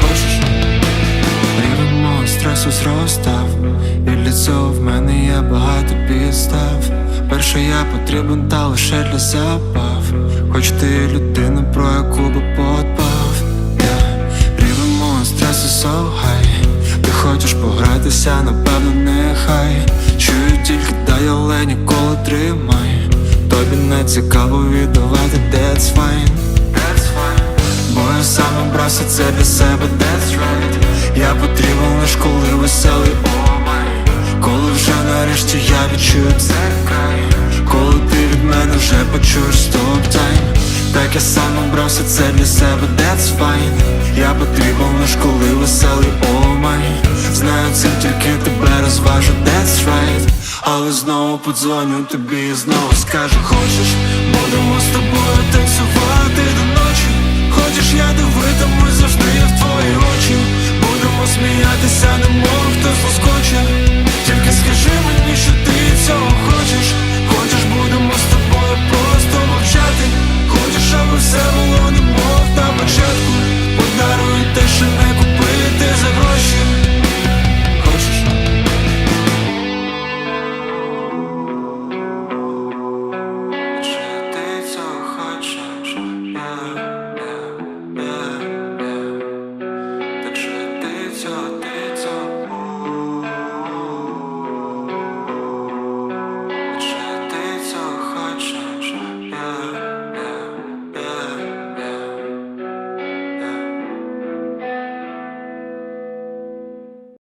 Хочеш? Рівень стресу зростав, і лицо в мене є багато підстав. Перше я потрібен, та лише для забав. Хоч ти людина, про яку би подбав yeah. Стресу so Ти хочеш погратися, напевно, нехай Чую тільки дай, але ніколи тримай. Тобі не цікаво віддавати де обрався це для себе, that's right. Я потрібен лиш коли веселий, о май Коли вже нарешті я відчую цей край. Коли ти від мене вже почуєш стоп тайм. Так я сам обрався це для себе, that's fine. Я потрібен лиш коли веселий, о май Знаю цим тільки тебе розважу, that's right. Але знову подзвоню тобі і знову скажу Хочеш, будемо з тобою танцювати